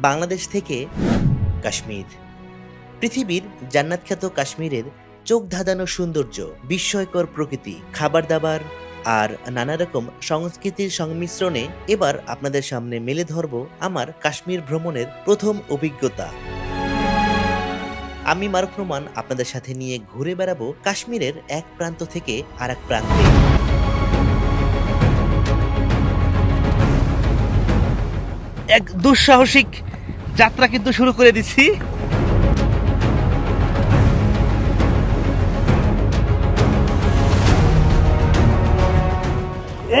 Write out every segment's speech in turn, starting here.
বাংলাদেশ থেকে কাশ্মীর। পৃথিবীর জান্নাতখ্যাত কাশ্মীরের চোখ ধাঁধানো সৌন্দর্য, বিস্ময়কর প্রকৃতি খাবার দাবার আর নানা রকম সংস্কৃতির সংমিশ্রণে এবার আপনাদের সামনে মেলে ধরব আমার কাশ্মীর ভ্রমণের প্রথম অভিজ্ঞতা। আমি মারুফ রহমান আপনাদের সাথে নিয়ে ঘুরে বেড়াবো কাশ্মীরের এক প্রান্ত থেকে আর এক প্রান্তে। এক দুঃসাহসিক যাত্রা কিন্তু শুরু করে দিচ্ছি।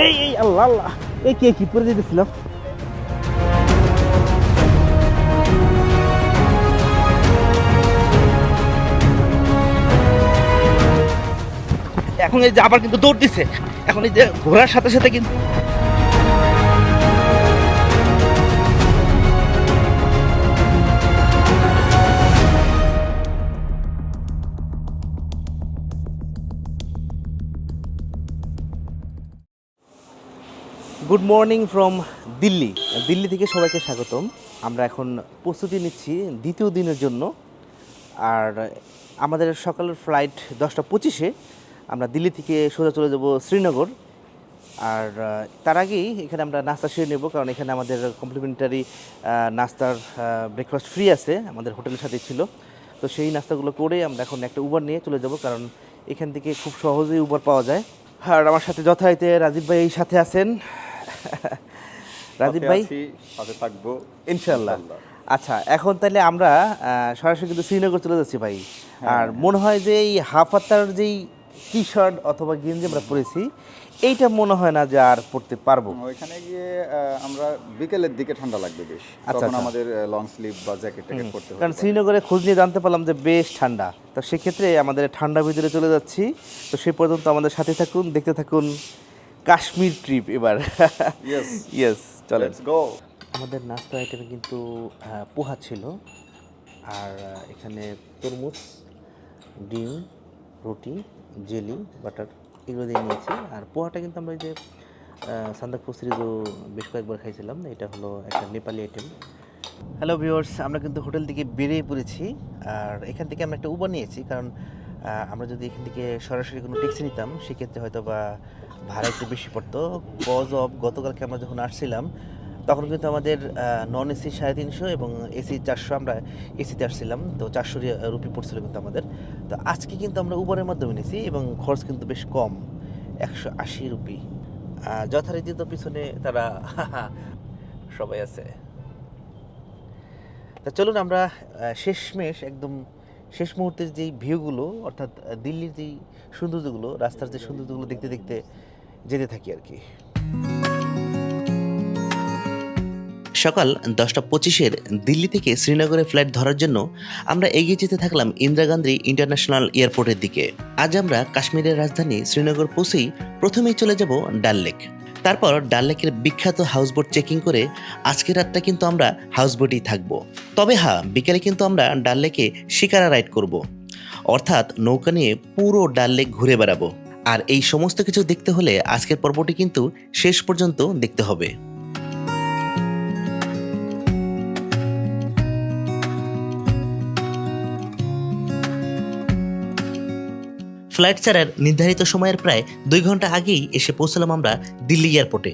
এই এই আল্লাহ আল্লাহ। এই কে কি পরে যেতেছিলাম এখন এই যে আবার কিন্তু দৌড় দিছে। এখন এই যে ঘোরার সাথে সাথে কিন্তু good morning from Delhi. Delhi থেকে সবাইকে স্বাগতম। আমরা এখন প্রস্তুতি নিচ্ছি দ্বিতীয় দিনের জন্য। আর আমাদের সকালের ফ্লাইট দশটা পঁচিশে। আমরা দিল্লি থেকে সোজা চলে যাব শ্রীনগর। আর তার আগেই এখানে আমরা নাস্তা সেরে নেব, কারণ এখানে আমাদের কমপ্লিমেন্টারি নাস্তার ব্রেকফাস্ট ফ্রি আছে, আমাদের হোটেলের সাথে ছিল। তো সেই নাস্তাগুলো করে আমরা এখন একটা উবার নিয়ে চলে যাব, কারণ এখান থেকে খুব সহজেই উবার পাওয়া যায়। আর আমার সাথে যথারীতি রাজীব ভাই এই সাথে আছেন। রাজীব ভাই? সাথে থাকব। ইনশাল্লাহ। আচ্ছা এখন তাহলে আমরা সরাসরি কিন্তু শ্রীনগর চলে যাচ্ছি ভাই। আর মনে হয় যে এই হাফ হাতার যেই টি শার্ট অথবা গেঞ্জি আমরা পরেছি এইটা মনে হয় না যে আর পড়তে পারব। ওইখানে গিয়ে আমরা বিকেলের দিকে ঠান্ডা লাগবে বেশ। আচ্ছা, তখন আচ্ছা। আমাদের লং স্লিভ বা জ্যাকেট ট্যাকেট পড়তে হবে কারণ শ্রীনগরে খোঁজ নিয়ে জানতে পারলাম যে বেশ ঠান্ডা। তো সেক্ষেত্রে আমাদের ঠান্ডা ভিতরে চলে যাচ্ছি। তো সেই পর্যন্ত আমাদের সাথে থাকুন দেখতে থাকুন। কাশ্মীর ট্রিপ এবার। ইয়েস ইয়েস চলেন। লেটস গো আমাদের নাস্তা আইটেমে কিন্তু পোহা ছিল। আর এখানে তরমুজ ডিম রুটি জেলি বাটার এগুলো দিয়ে নিয়েছি। আর পোহাটা কিন্তু আমরা ওই যে সান্দাক ফসরিজও বেশ কয়েকবার খাইছিলাম এটা হলো একটা নেপালি আইটেম হ্যালো ভিউয়ার্স আমরা কিন্তু হোটেল থেকে বেরিয়ে পড়েছি। আর এখান থেকে আমরা একটা উবার নিয়েছি কারণ আমরা যদি এখান থেকে সরাসরি কোনো ট্যাক্সি নিতাম, সেক্ষেত্রে হয়তো বা ভাড়া একটু বেশি পড়তো। কজ অফ গতকালকে আমরা যখন আসছিলাম, তখন কিন্তু আমাদের নন এসি সাড়ে তিনশো এবং এসি চারশো আমরা এসিতে আসছিলাম। তো চারশো রুপি পড়ছিল কিন্তু আমাদের। তো আজকে কিন্তু আমরা উবারের মাধ্যমে নিয়েছি এবং খরচ কিন্তু বেশ কম, একশো আশি রুপি যথারীতি তো পিছনে তারা সবাই আছে। তা চলুন আমরা শেষমেশ একদম শেষ মুহূর্তের যেই ভিউগুলো, অর্থাৎ দিল্লির যেই সৌন্দর্যগুলো, রাস্তার যে সৌন্দর্যগুলো দেখতে দেখতে যেতে থাকি আর কি। সকাল দশটা পঁচিশের দিল্লি থেকে শ্রীনগরে ফ্লাইট ধরার জন্য আমরা এগিয়ে যেতে থাকলাম ইন্দিরা গান্ধী ইন্টারন্যাশনাল এয়ারপোর্টের দিকে। আজ আমরা কাশ্মীরের রাজধানী শ্রীনগর পৌঁছেই প্রথমেই চলে যাব ডাল লেক। তারপর ডাল লেকের বিখ্যাত হাউসবোট চেকিং করে আজকের রাতটা কিন্তু আমরা হাউস বোটেই থাকব। তবে হ্যাঁ বিকেলে কিন্তু আমরা ডাল লেকে শিকারা রাইড করব। অর্থাৎ নৌকা নিয়ে পুরো ডাল লেক ঘুরে বেড়াবো। আর এই সমস্ত কিছু দেখতে হলে আজকের পর্বটি কিন্তু শেষ পর্যন্ত দেখতে হবে। ফ্লাইট ছাড়ার নির্ধারিত সময়ের প্রায় দুই ঘণ্টা আগেই এসে পৌঁছলাম আমরা দিল্লি এয়ারপোর্টে।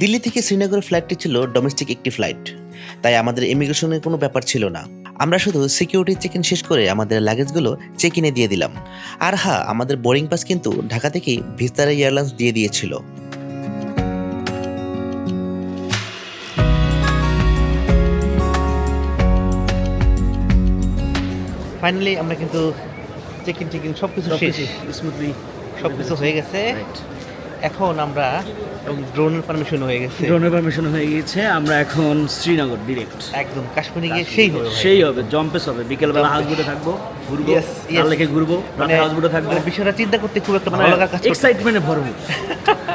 দিল্লি থেকে শ্রীনগরের ফ্লাইটটি ছিল ডোমেস্টিক একটি ফ্লাইট। তাই আমাদের ইমিগ্রেশনের কোনো ব্যাপার ছিল না। আমরা শুধু সিকিউরিটি চেক ইন শেষ করে আমাদের লাগেজগুলো চেক ইনে দিয়ে দিলাম। আর হ্যাঁ আমাদের বোর্ডিং পাস কিন্তু ঢাকা থেকেই ভিস্তারা এয়ারলাইন্স দিয়ে দিয়েছিল। ফাইনালি আমরা কিন্তু চেক চেক সব কিছু শেষ। স্মুথলি সব কিছু হয়ে গেছে। এখন আমরা ড্রোনের পারমিশন হয়ে গেছে। ড্রোনের পারমিশন হয়ে গিয়েছে। আমরা এখন শ্রীনগর ডিরেক্ট একদম কাশ্মীরে গিয়ে সেই হবে। সেই হবে জম্পেস হবে। বিকেলবেলা জম্পেস। হাউস বোটে থাকব ঘুরবো yes. ঘুরবো মানে হাউস বোটে থাকব। মানে বিষয়টা চিন্তা করতে খুব একটা মানে ভালো লাগার কাজ করছে এক্সাইটমেন্টে ভরবো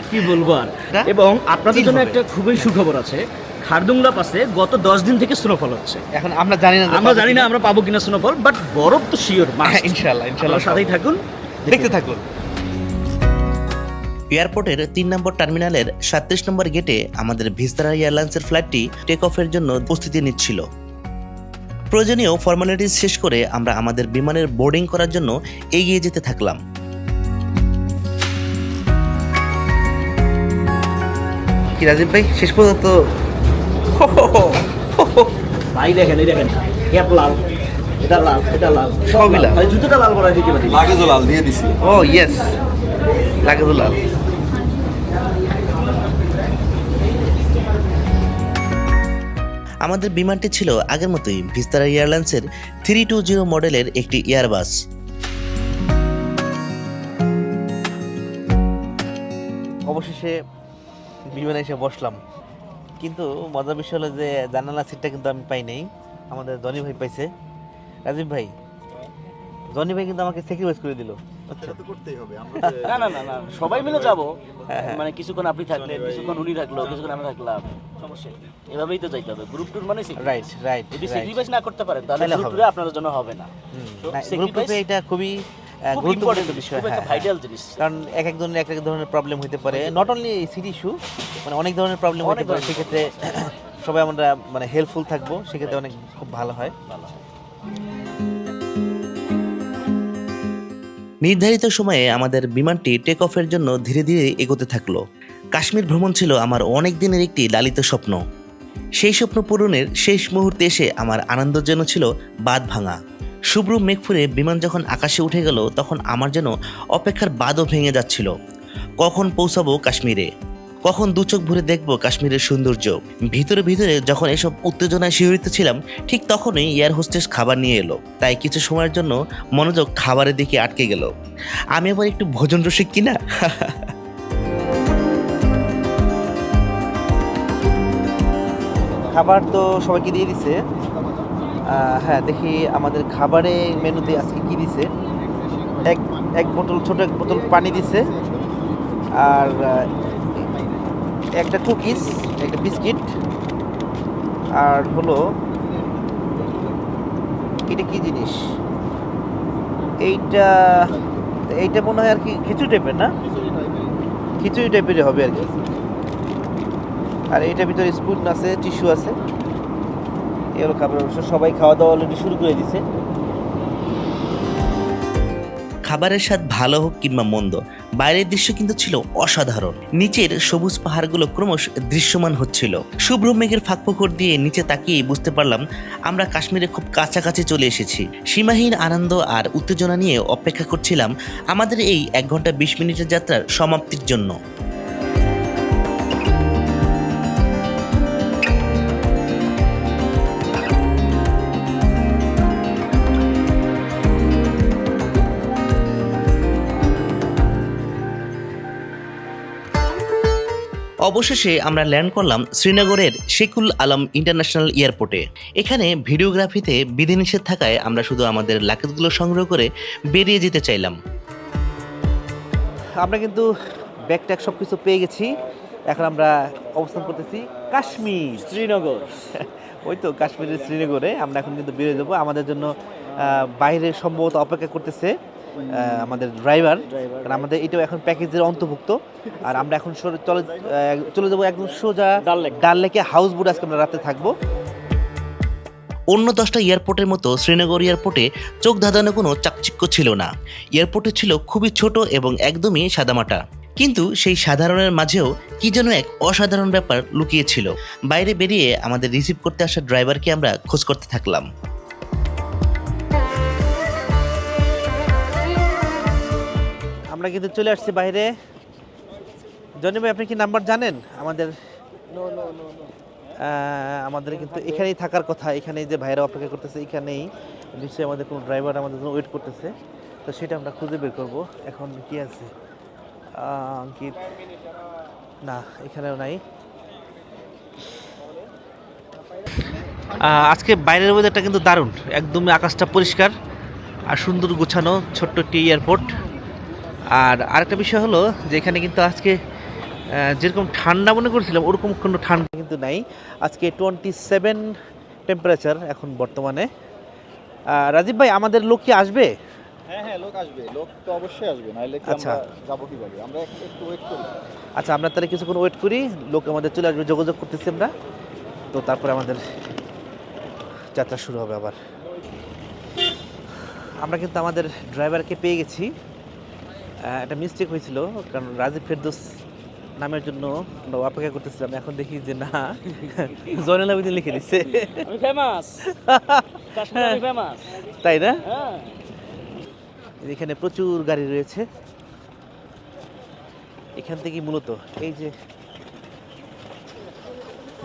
কি বলব আর? এবং আপনাদের জন্য একটা খুবই সুখবর আছে। খারদুংলা পাশে গত দশ দিন থেকে স্নোফল হচ্ছে। এখন আমরা জানি না আমরা জানি না আমরা পাবো কিনা স্নোফল বাট বরফ তো শিওর হ্যাঁ, ইনশাল্লাহ ইনশাআল্লাহ সাথেই থাকুন দেখতে থাকুন। এয়ারপোর্টের তিন নম্বর টার্মিনালের সাতত্রিশ নম্বর গেটে আমাদের ভিস্তারা এয়ারলাইন্সের ফ্লাইটটি টেক অফের জন্য প্রস্তুতি নিচ্ছিল। প্রয়োজনীয় ফর্মালিটিস শেষ করে আমরা আমাদের বিমানের বোর্ডিং করার জন্য এগিয়ে যেতে থাকলাম। কি রাজীব ভাই শেষ পর্যন্ত ভাই দেখেন এই দেখেন। ক্যাপ লাল এটা লাল এটা লাল। সবই লাল। ভাই জুতোটা লাল করা দিতে পারি লাগেজও লাল দিয়ে দিছি। ও ইয়েস লাগে তো লাল। আমাদের বিমানটি ছিল আগের মতোই ভিস্তারা এয়ারলাইন্সের থ্রি টু জিরো মডেলের একটি এয়ারবাস। অবশেষে বিমানে এসে বসলাম। কিন্তু মজার বিষয় হলো যে জানালা সিটটা কিন্তু আমি পাই নাই আমাদের জনি ভাই পাইছে। রাজীব ভাই জনি ভাই কিন্তু আমাকে স্যাক্রিফাইস করে দিল। আচ্ছা তো করতেই হবে আমরা না না না না সবাই মিলে যাব। হ্যাঁ, হ্যাঁ। মানে কিছুক্ষণ আপনি থাকলেন কিছুক্ষণ উনি থাকল কিছুক্ষণ আমি থাকলাম। সমস্যা এভাবেই তো যাইতে হবে। গ্রুপ টুর মানে। রাইট রাইট যদি স্যাক্রিফাইস না করতে পারেন তাহলে গ্রুপ আপনাদের জন্য হবে না। গ্রুপ এটা খুবই গুরুত্বপূর্ণ ইম্পর্টেন্ট বিষয় একটা হ্যাঁ, ভাইটাল জিনিস। কারণ এক এক ধরনের এক এক ধরনের প্রবলেম হতে পারে। নট অনলি সিটি ইস্যু মানে অনেক ধরনের প্রবলেম হতে পারে। সেক্ষেত্রে সবাই আমরা মানে হেল্পফুল থাকব। সেক্ষেত্রে অনেক খুব ভালো হয়। ভালো হয়। নির্ধারিত সময়ে আমাদের বিমানটি টেক অফের জন্য ধীরে ধীরে এগোতে থাকল। কাশ্মীর ভ্রমণ ছিল আমার অনেক দিনের একটি লালিত স্বপ্ন। সেই স্বপ্ন পূরণের শেষ মুহূর্তে এসে আমার আনন্দ যেন ছিল বাদ ভাঙা শুভ্র মেঘফুরে বিমান যখন আকাশে উঠে গেল, তখন আমার যেন অপেক্ষার বাদও ভেঙে যাচ্ছিল। কখন পৌঁছাবো কাশ্মীরে? কখন দু চোখ ভরে দেখব কাশ্মীরের সৌন্দর্য? ভিতরে ভিতরে যখন এসব উত্তেজনায় শিহরিত ছিলাম, ঠিক তখনই এয়ার হোস্টেস খাবার নিয়ে এলো। তাই কিছু সময়ের জন্য মনোযোগ খাবারের দিকে আটকে গেল। আমি আবার একটু ভোজন রসিক কিনা? খাবার তো সবাইকে দিয়ে দিছে। হ্যাঁ দেখি আমাদের খাবারে মেনুতে আজকে কি দিছে। এক এক বোতল, ছোট এক বোতল পানি দিছে। আর একটা কুকিজ, একটা বিস্কিট। আর হলো, এটা কি জিনিস? এইটা এইটা মনে হয় আর কি খিচুড়ি টাইপের না? খিচুড়ি টাইপেরই হবে আর কি। আর এটার ভিতরে স্পুন আছে, টিস্যু আছে। এগুলো খাবার সবাই খাওয়া দাওয়া অলরেডি শুরু করে দিছে। খাবারের স্বাদ ভালো হোক কিংবা মন্দ, বাইরের দৃশ্য কিন্তু ছিল অসাধারণ। নিচের সবুজ পাহাড়গুলো ক্রমশ দৃশ্যমান হচ্ছিল। শুভ্র মেঘের ফাঁকফোকর দিয়ে নিচে তাকিয়ে বুঝতে পারলাম, আমরা কাশ্মীরে খুব কাছাকাছি চলে এসেছি। সীমাহীন আনন্দ আর উত্তেজনা নিয়ে অপেক্ষা করছিলাম আমাদের এই এক ঘণ্টা বিশ মিনিটের যাত্রার সমাপ্তির জন্য। অবশেষে আমরা ল্যান্ড করলাম শ্রীনগরের শেকুল আলম ইন্টারন্যাশনাল এয়ারপোর্টে। এখানে ভিডিওগ্রাফিতে বিধিনিষেধ থাকায় আমরা শুধু আমাদের লাকেজগুলো সংগ্রহ করে বেরিয়ে যেতে চাইলাম। আমরা কিন্তু ব্যাগ ট্যাগ সব কিছু পেয়ে গেছি। এখন আমরা অবস্থান করতেছি কাশ্মীর। শ্রীনগর। ওই তো কাশ্মীরের শ্রীনগরে আমরা এখন কিন্তু বেরিয়ে যাব। আমাদের জন্য বাইরে সম্ভবত অপেক্ষা করতেছে আমাদের ড্রাইভার কারণ আমাদের এটাও এখন প্যাকেজের অন্তর্ভুক্ত। আর আমরা এখন চলে চলে যাব একদম সোজা ডাল লেক। হাউস বোট আজকে আমরা রাতে থাকব। অন্য দশটা এয়ারপোর্টের মতো শ্রীনগর এয়ারপোর্টে চোখ ধাঁধানো কোনো চাকচিক্য ছিল না। এয়ারপোর্টে ছিল খুবই ছোট এবং একদমই সাদামাটা। কিন্তু সেই সাধারণের মাঝেও কি যেন এক অসাধারণ ব্যাপার লুকিয়ে ছিল বাইরে বেরিয়ে আমাদের রিসিভ করতে আসা ড্রাইভারকে আমরা খোঁজ করতে থাকলাম। আমরা কিন্তু চলে আসছি বাইরে। জনি ভাই আপনি কি নাম্বার জানেন? আমাদের আমাদের কিন্তু এখানেই থাকার কথা। এখানেই যে ভাইরা অপেক্ষা করতেছে এখানেই নিশ্চয়ই আমাদের কোনো ড্রাইভার আমাদের জন্য ওয়েট করতেছে। তো সেটা আমরা খুঁজে বের করব। এখন কি আছে? অঙ্কিত না এখানেও নাই। আজকে বাইরের ওয়েদারটা কিন্তু দারুণ। একদমই আকাশটা পরিষ্কার আর সুন্দর গোছানো ছোট্ট একটি এয়ারপোর্ট আর আরেকটা বিষয় হলো যে এখানে কিন্তু আজকে যেরকম ঠান্ডা মনে করছিলাম ওরকম কোনো ঠান্ডা কিন্তু নাই। আজকে টোয়েন্টি সেভেন টেম্পারেচার এখন বর্তমানে। রাজীব ভাই আমাদের লোক কি আসবে? হ্যাঁ হ্যাঁ লোক আসবে। লোক তো অবশ্যই আসবে নাইলে কি আচ্ছা। আমরা যাব কীভাবে? আমরা একটু ওয়েট করি। আচ্ছা আমরা তাহলে কিছুক্ষণ ওয়েট করি লোক আমাদের চলে আসবে যোগাযোগ করতেছি আমরা। তো তারপরে আমাদের যাত্রা শুরু হবে আবার। আমরা কিন্তু আমাদের ড্রাইভারকে পেয়ে গেছি। একটা মিস্টেক হয়েছিল কারণ রাজীব ফেরদোস নামের জন্য আমরা অপেক্ষা করতেছিলাম। এখন দেখি যে না জয়নাল আবেদিন লিখে দিচ্ছে ফেমাস ফেমাস তাই না? হ্যাঁ। এখানে প্রচুর গাড়ি রয়েছে। এখান থেকে মূলত এই যে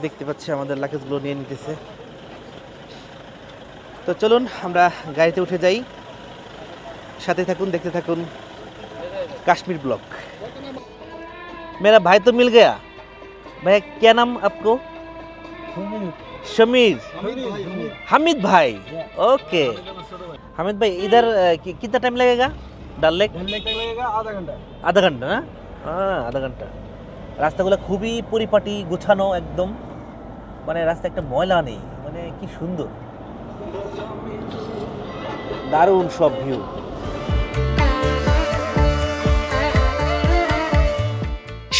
দেখতে পাচ্ছি আমাদের লাগেজগুলো নিয়ে নিতেছে। তো চলুন আমরা গাড়িতে উঠে যাই। সাথে থাকুন দেখতে থাকুন। কাশ্মীর ব্লক मेरा भाई तो मिल गया भैया क्या नाम आपको शमीर हामिद भाई ओके हामिद भाई इधर अ, कि, कितना टाइम लगेगा ডাল লেক আধা ঘন্টা না হ্যাঁ আধা ঘন্টা রাস্তাগুলো খুবই পরিপাটি গোছানো একদম মানে রাস্তা একটা ময়লা নেই মানে কি সুন্দর দারুণ সব ভিউ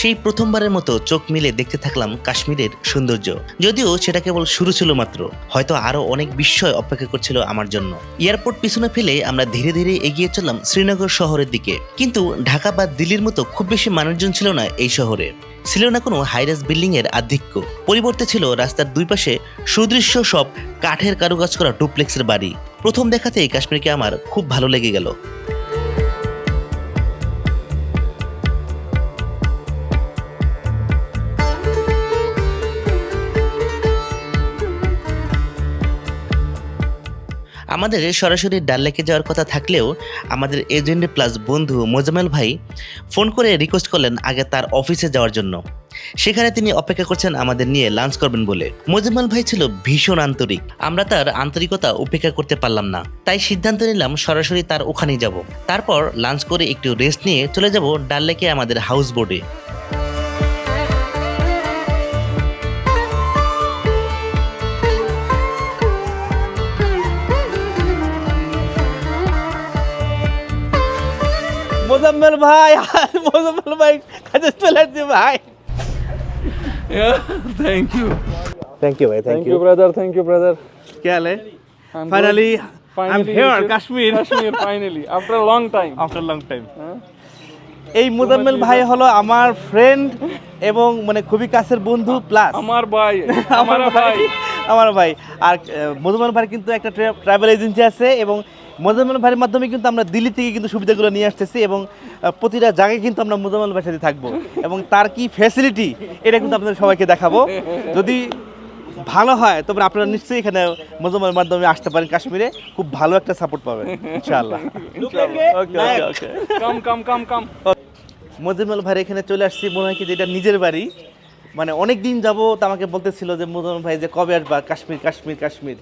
সেই প্রথমবারের মতো চোখ মিলে দেখতে থাকলাম কাশ্মীরের সৌন্দর্য। যদিও সেটা কেবল শুরু ছিল মাত্র, হয়তো আরও অনেক বিস্ময় অপেক্ষা করছিল আমার জন্য। এয়ারপোর্ট পিছনে ফেলে আমরা ধীরে ধীরে এগিয়ে চললাম শ্রীনগর শহরের দিকে। কিন্তু ঢাকা বা দিল্লির মতো খুব বেশি মানুষজন ছিল না এই শহরে। ছিল না কোনো হাইরাস বিল্ডিং এর আধিক্য। পরিবর্তে ছিল রাস্তার দুই পাশে সুদৃশ্য সব কাঠের কারুকাজ করা ডুপ্লেক্সের বাড়ি। প্রথম দেখাতেই কাশ্মীরকে আমার খুব ভালো লেগে গেল। আমাদের সরাসরি ডাল লেকে যাওয়ার কথা থাকলেও আমাদের এজেন্ট প্লাস বন্ধু মোজামেল ভাই ফোন করে রিকোয়েস্ট করলেন আগে তার অফিসে যাওয়ার জন্য। সেখানে তিনি অপেক্ষা করছেন আমাদের নিয়ে লাঞ্চ করবেন বলে। মোজাম্মেল ভাই ছিল ভীষণ আন্তরিক। আমরা তার আন্তরিকতা উপেক্ষা করতে পারলাম না। তাই সিদ্ধান্ত নিলাম সরাসরি তার ওখানেই যাব। তারপর লাঞ্চ করে একটু রেস্ট নিয়ে চলে যাব ডাল লেকে আমাদের হাউস বোটে মোজাম্মেল ভাই আর মোজাম্মেল ভাই কাজে চলে আসছে ভাই। থ্যাংক ইউ থ্যাংক ইউ ভাই thank you brother thank you brother কে হালে finally I am here Kashmir Kashmir finally after long time after long time এই মুজাম্মেল ভাই হলো আমার ফ্রেন্ড এবং মানে খুবই কাছের বন্ধু প্লাস আমার ভাই আমার ভাই আমার ভাই। আর মুজাম্মেল ভাই কিন্তু একটা ট্রাভেল এজেন্সি আছে এবং মধুমল ভাইয়ের মাধ্যমে কিন্তু আমরা দিল্লি থেকে কিন্তু সুবিধাগুলো নিয়ে আসতেছি এবং প্রতিটা জায়গায় কিন্তু আমরা মধুমল ভাইয়ের সাথে থাকব। এবং তার কি ফ্যাসিলিটি এটা কিন্তু আপনাদের সবাইকে দেখাবো। যদি ভালো হয় তবে আপনারা নিশ্চয়ই এখানে মধুমলের মাধ্যমে আসতে পারেন কাশ্মীরে। খুব ভালো একটা সাপোর্ট পাবেন ইনশাআল্লাহ। come, come. মজিমল ভাই এখানে চলে আসছি মনে হয় কি যে এটা নিজের বাড়ি। মানে অনেক দিন যাবত আমাকে বলতেছিল যে মজিমল ভাই যে কবে আসবা? কাশ্মীর কাশ্মীর কাশ্মীর।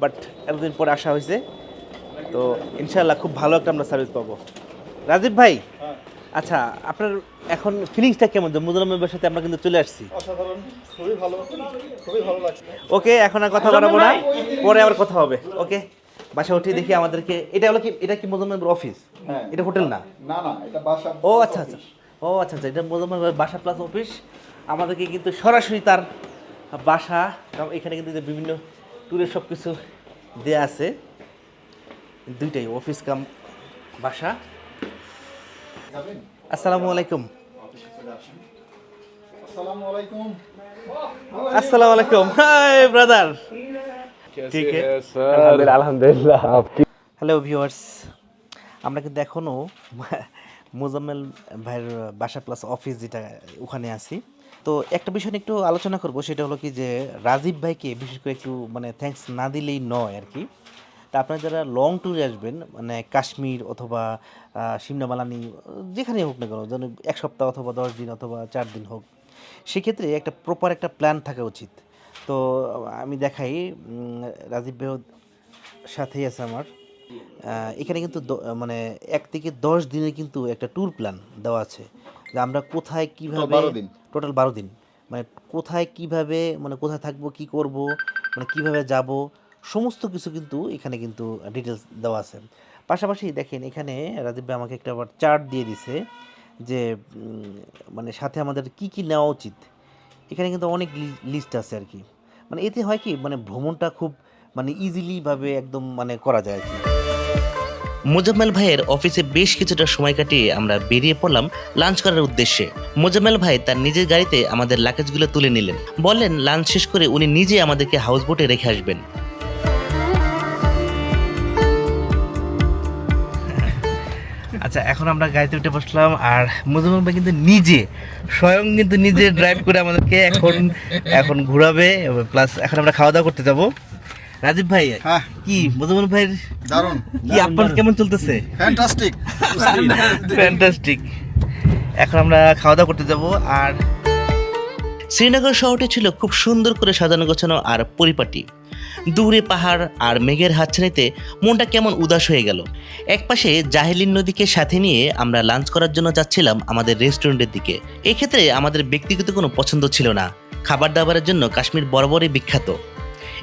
বাট এতদিন পরে আসা হয়েছে। তো ইনশাল্লাহ খুব ভালো একটা আমরা সার্ভিস পাবো। রাজীব ভাই আচ্ছা আপনার এখন ফিলিংসটা কেমন? যে মুজলাম ভাইয়ের সাথে আমরা কিন্তু চলে আসছি। অসাধারণ খুবই ভালো খুবই ভালো লাগছে। ওকে এখন আর কথা বাড়াবো না। পরে আবার কথা হবে ওকে? বাসা উঠে দেখি আমাদেরকে। এটা হলো কি এটা কি মোজাম্মেল অফিস হ্যাঁ। এটা হোটেল না? না না এটা বাসা ও আচ্ছা আচ্ছা। ও আচ্ছা আচ্ছা এটা মোজাম্মেল ভাইয়ের বাসা প্লাস অফিস আমাদেরকে কিন্তু সরাসরি তার বাসা এখানে কিন্তু যে বিভিন্ন ট্যুরের সব কিছু দেয়া আছে। দুইটাই অফিস কাম বাসা। আসসালামু আলাইকুম। আসসালামু আলাইকুম। হাই ব্রাদার ঠিক আছে. আলহামদুলিল্লাহ হ্যালো ভিউয়ার্স আমরা কিন্তু এখনও মোজাম্মেল ভাইয়ের বাসা প্লাস অফিস যেটা ওখানে আছি। তো একটা বিষয় নিয়ে একটু আলোচনা করব সেটা হলো কি যে রাজীব ভাইকে বিশেষ করে একটু মানে থ্যাঙ্কস না দিলেই নয় আর কি। তা আপনারা যারা লং ট্যুরে আসবেন মানে কাশ্মীর অথবা আহ, সিমলা মালানি যেখানেই হোক না কেন যেন এক সপ্তাহ অথবা দশ দিন অথবা চার দিন হোক সেক্ষেত্রে একটা প্রপার একটা প্ল্যান থাকা উচিত। তো আমি দেখাই রাজীব ভাইও সাথেই আছে আমার। এখানে কিন্তু মানে এক থেকে দশ দিনের কিন্তু একটা ট্যুর প্ল্যান দেওয়া আছে যে আমরা কোথায় কীভাবে টোটাল বারো দিন। মানে কোথায় কীভাবে মানে কোথায় থাকব কি করব মানে কীভাবে যাব সমস্ত কিছু কিন্তু এখানে কিন্তু ডিটেলস দেওয়া আছে। পাশাপাশি দেখেন এখানে রাজীব ভাই আমাকে একটা আবার চার্ট দিয়ে দিছে যে মানে সাথে আমাদের কি কি নেওয়া উচিত। এখানে কিন্তু অনেক লিস্ট আছে আর কি। মানে এতে হয় কি মানে ভ্রমণটা খুব মানে ইজিলি ভাবে একদম মানে করা যায় আর কি। মোজাম্মেল ভাইয়ের অফিসে বেশ কিছুটা সময় কাটিয়ে আমরা বেরিয়ে পড়লাম লাঞ্চ করার উদ্দেশ্যে। মোজাম্মেল ভাই তার নিজের গাড়িতে আমাদের লাগেজগুলো তুলে নিলেন। বললেন লাঞ্চ শেষ করে উনি নিজে আমাদেরকে হাউস বোটে রেখে আসবেন। আচ্ছা এখন আমরা গাড়িতে উঠে বসলাম আর মুজাম্মেল ভাই কিন্তু নিজে স্বয়ং কিন্তু নিজে ড্রাইভ করে আমাদেরকে এখন এখন ঘোরাবে প্লাস এখন আমরা খাওয়া দাওয়া করতে যাব। রাজীব ভাই হ্যাঁ। কি মুজাম্মেল ভাইয়ের দারুণ। কি আপনার কেমন চলতেছে? ফ্যান্টাস্টিক ফ্যান্টাস্টিক এখন আমরা খাওয়া দাওয়া করতে যাব আর শ্রীনগর শহরটি ছিল খুব সুন্দর করে সাজানো গোছানো আর পরিপাটি। দূরে পাহাড় আর মেঘের হাতছানিতে মনটা কেমন উদাস হয়ে গেল। একপাশে জাহেলিন নদীকে সাথে নিয়ে আমরা লাঞ্চ করার জন্য যাচ্ছিলাম আমাদের রেস্টুরেন্টের দিকে। এক্ষেত্রে আমাদের ব্যক্তিগত কোনো পছন্দ ছিল না। খাবার দাবারের জন্য কাশ্মীর বরাবরই বিখ্যাত।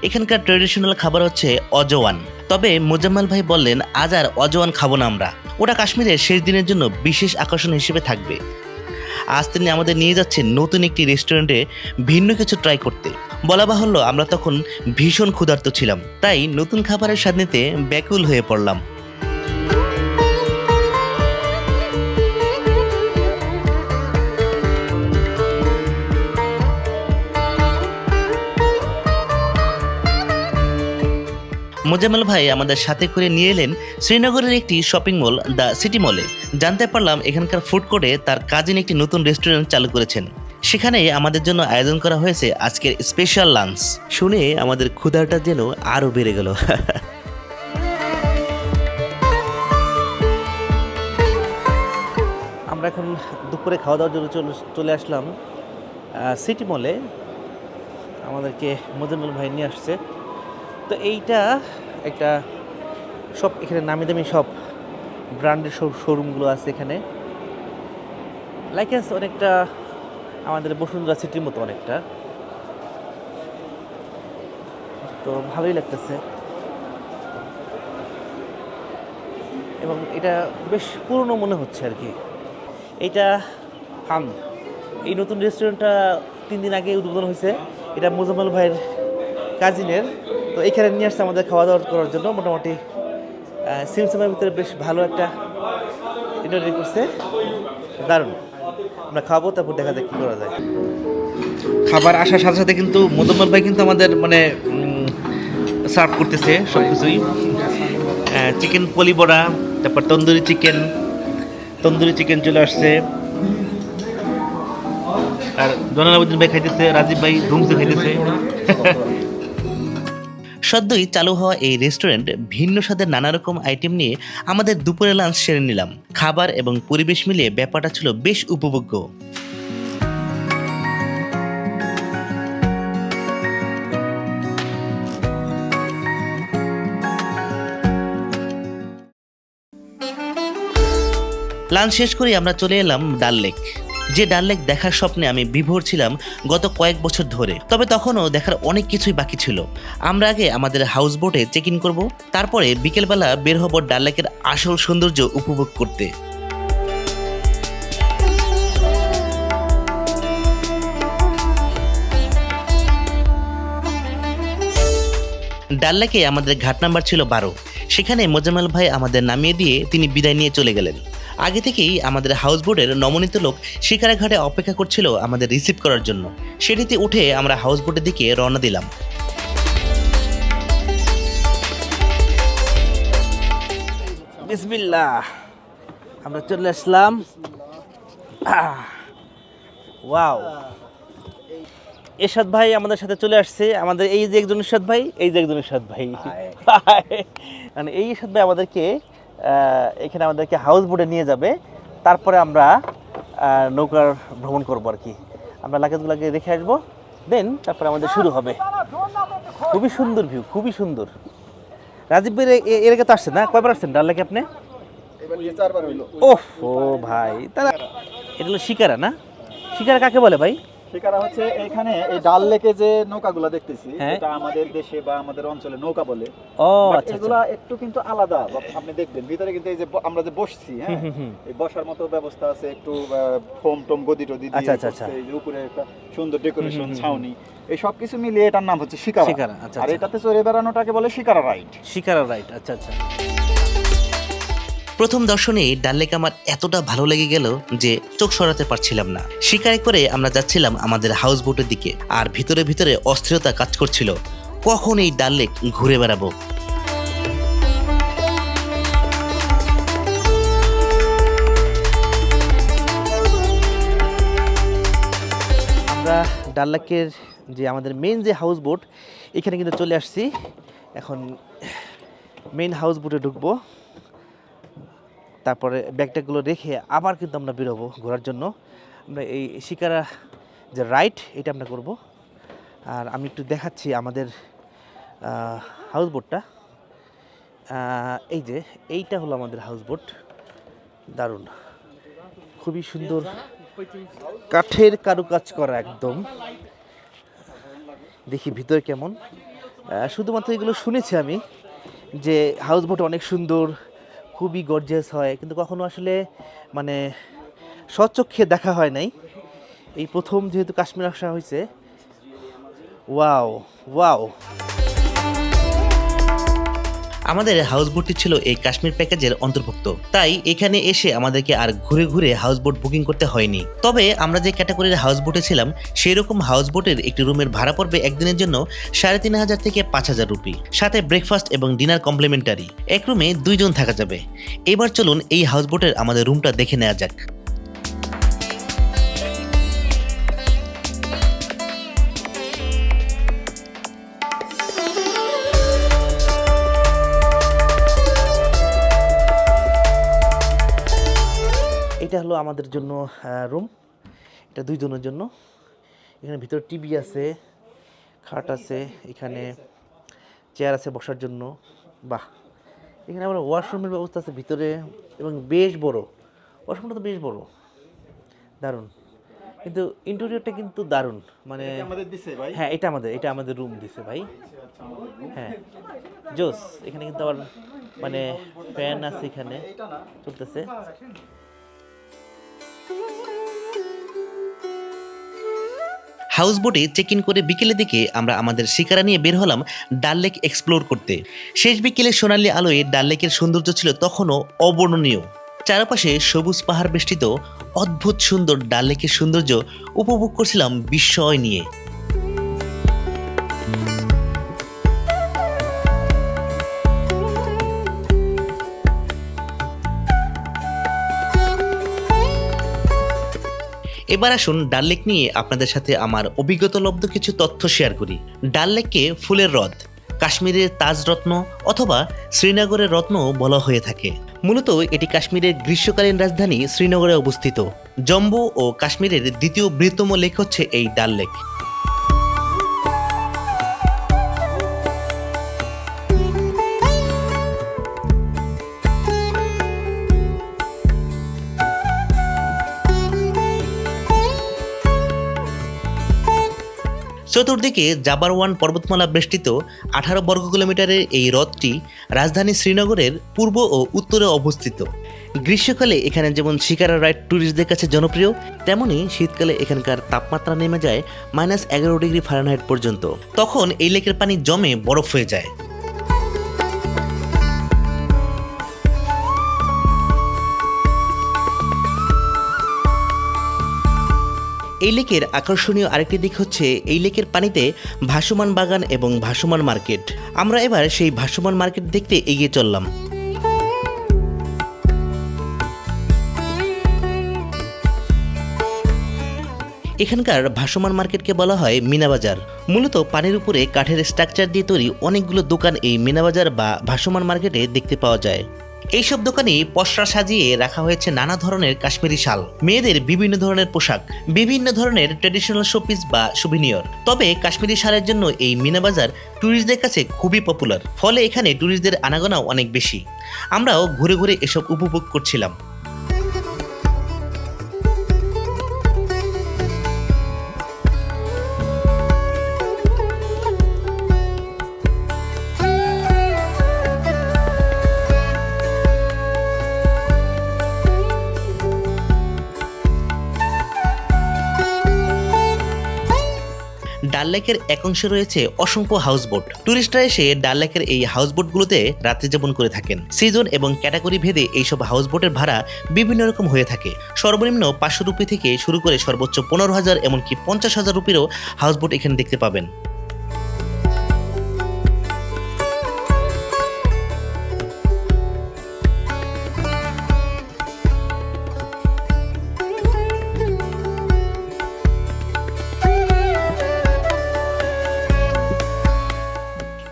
এখানকার ট্রেডিশনাল খাবার হচ্ছে অজওয়ান। তবে মোজাম্মেল ভাই বললেন, আজ আর অজওয়ান খাব না আমরা। ওটা কাশ্মীরের শেষ দিনের জন্য বিশেষ আকর্ষণ হিসেবে থাকবে। আজ তিনি আমাদের নিয়ে যাচ্ছেন নতুন একটি রেস্টুরেন্টে ভিন্ন কিছু ট্রাই করতে। বলা বাহুল্য আমরা তখন ভীষণ ক্ষুধার্ত ছিলাম, তাই নতুন খাবারের স্বাদ নিতে ব্যাকুল হয়ে পড়লাম। মোজাম্মেল ভাই আমাদের সাথে করে নিয়ে এলেন শ্রীনগরের একটি শপিং মল দ্য সিটি মলে জানতে পারলাম এখানকার ফুড কোর্টে তার কাজিন একটি নতুন রেস্টুরেন্ট চালু করেছেন। সেখানে আমাদের জন্য আয়োজন করা হয়েছে আজকের স্পেশাল লাঞ্চ শুনে আমাদের ক্ষুধাটা যেন আরও বেড়ে গেল। আমরা এখন দুপুরে খাওয়া দাওয়ার জন্য চলে চলে আসলাম সিটি মলে আমাদেরকে মোজাম্মেল ভাই নিয়ে আসছে। তো এইটা একটা সব এখানে নামি দামি সব ব্র্যান্ডের সব শোরুমগুলো আছে এখানে। লাইকেন্স অনেকটা আমাদের বসুন্ধরা সিটির মতো অনেকটা। তো ভালোই লাগতেছে। এবং এটা বেশ পুরনো মনে হচ্ছে আর কি। এইটা হাম এই নতুন রেস্টুরেন্টটা তিন দিন আগে উদ্বোধন হয়েছে। এটা মোজাম্মেল ভাইয়ের কাজিনের তো এখানে নিয়ে আসছে আমাদের খাওয়া দাওয়া করার জন্য। মোটামুটি সিমসামের ভিতরে বেশ ভালো একটা এটা করছে। দারুণ। আমরা খাব, তারপর দেখা যাক কী করা যায়। খাবার আসার সাথে সাথে কিন্তু মোজাম্মেল ভাই কিন্তু আমাদের মানে সার্ভ করতেছে সব কিছুই চিকেন পলি বড়া, তারপর তন্দুরি চিকেন তন্দুরি চিকেন চলে আসছে। আর জনালাবুদ্দিন ভাই খাইতেছে, রাজীব ভাই ধুমসে খাইতেছে। সদ্যই চালু হওয়া এই রেস্টুরেন্ট ভিন্ন স্বাদের নানা রকম আইটেম নিয়ে আমাদের দুপুরে লাঞ্চ সেরে নিলাম। খাবার এবং পরিবেশ মিলিয়ে ব্যাপারটা ছিল বেশ উপভোগ্য। লাঞ্চ শেষ করে আমরা চলে এলাম ডাল লেক। যে ডাল লেক দেখার স্বপ্নে আমি বিভোর ছিলাম গত কয়েক বছর ধরে। তবে তখনও দেখার অনেক কিছুই বাকি ছিল। আমরা আগে আমাদের হাউস বোটে চেক ইন করব, তারপরে বিকেলবেলা বের হব ডাল লেকের আসল সৌন্দর্য উপভোগ করতে। ডাল লেকে আমাদের ঘাট নাম্বার ছিল বারো। সেখানে মোজাম্মেল ভাই আমাদের নামিয়ে দিয়ে তিনি বিদায় নিয়ে চলে গেলেন। আগে থেকেই আমাদের হাউস বোটের নমনীত লোক শিকারা ঘাটে অপেক্ষা করছিল আমাদের রিসিভ করার জন্য। সেটিতে উঠে আমরা হাউস বোটের দিকে রওনা দিলাম। বিসমিল্লাহ। আমরা চলে আসলাম। ওয়াও। এরশাদ ভাই আমাদের সাথে চলে আসছে। আমাদের এই যে একজন এরশাদ ভাই এই যে একজন এরশাদ ভাই। মানে এই এরশাদ ভাই আমাদেরকে এখানে আমাদেরকে হাউস বোটে নিয়ে যাবে। তারপরে আমরা নৌকার ভ্রমণ করব আর কি। আমরা লাগেজগুলোকে রেখে আসব। দেন তারপরে আমাদের শুরু হবে। খুবই সুন্দর ভিউ খুবই সুন্দর। রাজীব ভাই এর আগে তো আসছেন না? কয়বার আসছেন? ডাল লেকে আপনি? ওহ ও ভাই। তারা এটা হলো শিকারা না? শিকারা কাকে বলে ভাই? শিকারা হচ্ছে এখানে এই ডাল লেকে যে নৌকাগুলো দেখতেছি হ্যাঁ। এটা আমাদের দেশে বা আমাদের অঞ্চলে নৌকা বলে। ও আচ্ছা এগুলা একটু কিন্তু আলাদা আপনি দেখবেন ভিতরে কিন্তু এই যে আমরা যে বসছি হ্যাঁ? এই বসার মতো ব্যবস্থা আছে একটু ফোম টোম গদি টদি দিয়ে আচ্ছা, আচ্ছা, আচ্ছা। এই যে উপরে একটা সুন্দর ডেকোরেশন ছাউনি। এই সব কিছু মিলিয়ে এটার নাম হচ্ছে শিকারা। শিকারা, আচ্ছা, আর আচ্ছা। এটাতে চড়ে বেড়ানোটাকে বলে শিকারা রাইড। শিকারা রাইট আচ্ছা আচ্ছা। প্রথম দর্শনে ডাল লেক আমার এতটা ভালো লেগে গেল যে চোখ সরাতে পারছিলাম না। শিকারে করে আমরা যাচ্ছিলাম আমাদের হাউস বোটের দিকে, আর ভিতরে ভিতরে অস্থিরতা কাজ করছিল। কখন এই ডাল লেক ঘুরে বেড়াবো? আমরা ডাল লেকের যে আমাদের মেন যে হাউস বোট এখানে কিন্তু চলে আসছি। এখন মেন হাউস বোটে ঢুকবো। তারপরে ব্যাগট্যাগুলো রেখে আবার কিন্তু আমরা বেরোবো ঘোরার জন্য। আমরা এই শিকারা যে রাইড এটা আমরা করব। আর আমি একটু দেখাচ্ছি আমাদের হাউস বোটটা এই যে, এইটা হলো আমাদের হাউস বোট দারুণ। খুবই সুন্দর কাঠের কারুকাজ করা একদম। দেখি ভিতরে কেমন। শুধুমাত্র এগুলো শুনেছি আমি যে হাউস বোট অনেক সুন্দর খুবই গর্জিয়াস হয়, কিন্তু কখনো আসলে মানে স্বচক্ষে দেখা হয় নাই। এই প্রথম যেহেতু কাশ্মীর আসা হয়েছে ওয়াও ওয়াও আমাদের হাউস বোটটি ছিল এই কাশ্মীর প্যাকেজের অন্তর্ভুক্ত। তাই এখানে এসে আমাদেরকে আর ঘুরে ঘুরে হাউস বোট বুকিং করতে হয়নি। তবে আমরা যে ক্যাটাগরির হাউস বোটে ছিলাম সেই রকম হাউস বোটের একটি রুমের ভাড়া পড়বে একদিনের জন্য সাড়ে তিন হাজার থেকে পাঁচ হাজার রুপি। সাথে ব্রেকফাস্ট এবং ডিনার কমপ্লিমেন্টারি এক রুমে দুইজন থাকা যাবে। এবার চলুন এই হাউস বোটের আমাদের রুমটা দেখে নেওয়া যাক। এটা হলো আমাদের জন্য রুম এটা দুইজনের জন্য। এখানে ভিতরে টিভি আছে খাট আছে এখানে চেয়ার আছে বসার জন্য। বাহ! এখানে আবার ওয়াশরুমের ব্যবস্থা আছে ভিতরে এবং বেশ বড়। ওয়াশরুমটা তো বেশ বড়। দারুণ। কিন্তু ইন্টেরিয়রটা কিন্তু দারুণ। মানে হ্যাঁ এটা আমাদের এটা আমাদের রুম দিছে ভাই। হ্যাঁ। জোস এখানে কিন্তু আবার মানে ফ্যান আছে এখানে। চলতেছে। হাউস বোটে চেক ইন করে বিকেলের দিকে আমরা আমাদের শিকারা নিয়ে বের হলাম ডাল লেক এক্সপ্লোর করতে। শেষ বিকেলে সোনালি আলোয় ডাল লেকের সৌন্দর্য ছিল তখনও অবর্ণনীয়। চারপাশে সবুজ পাহাড় বেষ্টিত অদ্ভুত সুন্দর ডাল লেকের সৌন্দর্য উপভোগ করছিলাম বিস্ময় নিয়ে। এবার আসুন ডাল লেক নিয়ে আপনাদের সাথে আমার অভিজ্ঞতালব্ধ কিছু তথ্য শেয়ার করি। ডাল লেককে ফুলের হ্রদ, কাশ্মীরের তাজ রত্ন অথবা শ্রীনগরের রত্ন বলা হয়ে থাকে। মূলত এটি কাশ্মীরের গ্রীষ্মকালীন রাজধানী শ্রীনগরে অবস্থিত। জম্বু ও কাশ্মীরের দ্বিতীয় বৃহত্তম লেক হচ্ছে এই ডাল লেক। চতুর্দিকে জাবারওয়ান পর্বতমালা বেষ্টিত আঠারো বর্গ কিলোমিটারের এই হ্রদটি রাজধানী শ্রীনগরের পূর্ব ও উত্তরে অবস্থিত। গ্রীষ্মকালে এখানে যেমন শিকারা রাইড ট্যুরিস্টদের কাছে জনপ্রিয় তেমনই শীতকালে এখানকার তাপমাত্রা নেমে যায় মাইনাস এগারো ডিগ্রি ফারেনহাইট পর্যন্ত। তখন এই লেকের পানি জমে বরফ হয়ে যায়। এই লেকের আকর্ষণীয় আরেকটি দিক হচ্ছে এই লেকের পানিতে ভাসমান বাগান এবং ভাসমান মার্কেট। আমরা এবার সেই ভাসমান মার্কেট দেখতে এগিয়ে চললাম। এখানকার ভাসমান মার্কেটকে বলা হয় মিনাবাজার মূলত পানির উপরে কাঠের স্ট্রাকচার দিয়ে তৈরি অনেকগুলো দোকান এই মিনাবাজার বা ভাসমান মার্কেটে দেখতে পাওয়া যায়। এইসব দোকানে পসরা সাজিয়ে রাখা হয়েছে নানা ধরনের কাশ্মীরি শাল। মেয়েদের বিভিন্ন ধরনের পোশাক, বিভিন্ন ধরনের ট্রেডিশনাল শোপিস বা সুভিনিয়র তবে কাশ্মীরি শালের জন্য এই মিনাবাজার ট্যুরিস্টদের কাছে খুবই পপুলার ফলে এখানে ট্যুরিস্টদের আনাগোনাও অনেক বেশি। আমরাও ঘুরে ঘুরে এসব উপভোগ করছিলাম। লেকের এক অংশে রয়েছে অসংখ্য হাউসবোট। টুরিস্টরা এসে ডাল লেকের এই হাউসবোটগুলোতে রাত্রি যাপন করে থাকেন। সিজন এবং ক্যাটাগরি ভেদে এইসব হাউসবোটের ভাড়া বিভিন্ন রকম হয়ে থাকে। সর্বনিম্ন পাঁচশো রুপি থেকে শুরু করে সর্বোচ্চ পনেরো হাজার, এমনকি পঞ্চাশ হাজার রুপিরও হাউসবোট এখানে দেখতে পাবেন।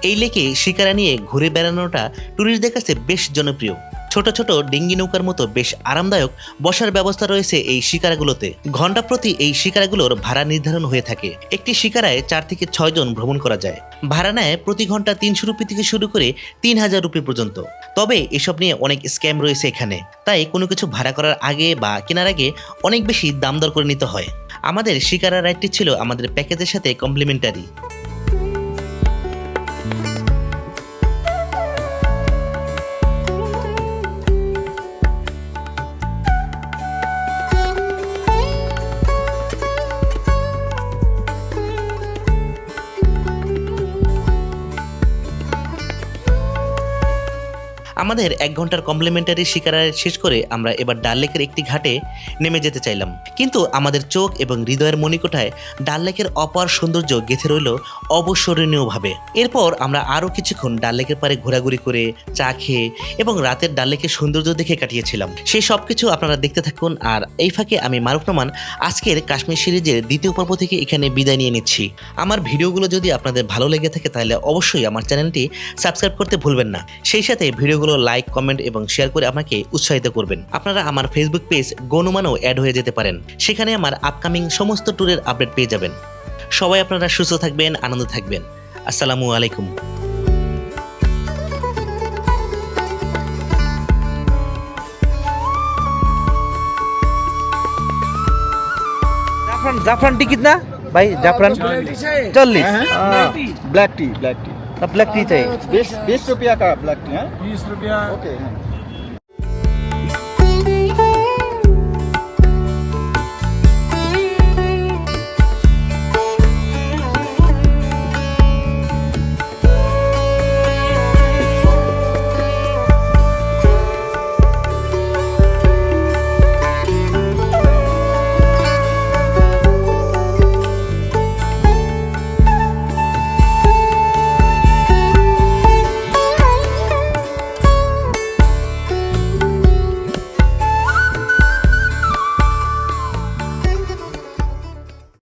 এই লেকে শিকারা নিয়ে ঘুরে বেড়ানোটা ট্যুরিস্টদের কাছে বেশ জনপ্রিয়। ছোট ছোট ডিঙ্গি নৌকার মতো বেশ আরামদায়ক বসার ব্যবস্থা রয়েছে এই শিকারাগুলোতে। ঘণ্টা প্রতি এই শিকারাগুলোর ভাড়া নির্ধারণ হয়ে থাকে। একটি শিকারায় চার থেকে ছয় জন ভ্রমণ করা যায়। ভাড়া নেয় প্রতি ঘণ্টা তিনশো রুপি থেকে শুরু করে তিন হাজার রুপি পর্যন্ত। তবে এসব নিয়ে অনেক স্ক্যাম রয়েছে এখানে। তাই কোনো কিছু ভাড়া করার আগে বা কেনার আগে অনেক বেশি দাম দর করে নিতে হয়। আমাদের শিকারা রাইডটি ছিল আমাদের প্যাকেজের সাথে কমপ্লিমেন্টারি। আমাদের এক ঘণ্টার কমপ্লিমেন্টারি শিকার শেষ করে আমরা এবার ডাল লেকের একটি ঘাটে নেমে যেতে চাইলাম। কিন্তু আমাদের চোখ এবং হৃদয়ের মণিকোঠায় ডাল লেকের অপার সৌন্দর্য গেঁথে রইল অবসরণীয়ভাবে এরপর আমরা আরও কিছুক্ষণ ডাল লেকের পারে ঘোরাঘুরি করে চা খেয়ে এবং রাতের ডাল লেকের সৌন্দর্য দেখে কাটিয়েছিলাম। সেই সব কিছু আপনারা দেখতে থাকুন আর এই ফাঁকে আমি মারুফ রহমান আজকের কাশ্মীর সিরিজের দ্বিতীয় পর্ব থেকে এখানে বিদায় নিয়ে নিচ্ছি। আমার ভিডিওগুলো যদি আপনাদের ভালো লেগে থাকে তাহলে অবশ্যই আমার চ্যানেলটি সাবস্ক্রাইব করতে ভুলবেন না। সেই সাথে ভিডিওগুলো ভিডিওগুলো লাইক কমেন্ট এবং শেয়ার করে আমাকে উৎসাহিত করবেন। আপনারা আমার ফেসবুক পেজ গণমানও অ্যাড হয়ে যেতে পারেন। সেখানে আমার আপকামিং সমস্ত ট্যুরের আপডেট পেয়ে যাবেন। সবাই আপনারা সুস্থ থাকবেন আনন্দ থাকবেন। আসসালামু আলাইকুম। জাফরান টিকিট না? ভাই জাফরান। চল্লিশ। Black tea black tea black tea चाहिए। बीस बीस रुपया का ब्लैक टी है? बीस रुपया। ओके हाँ।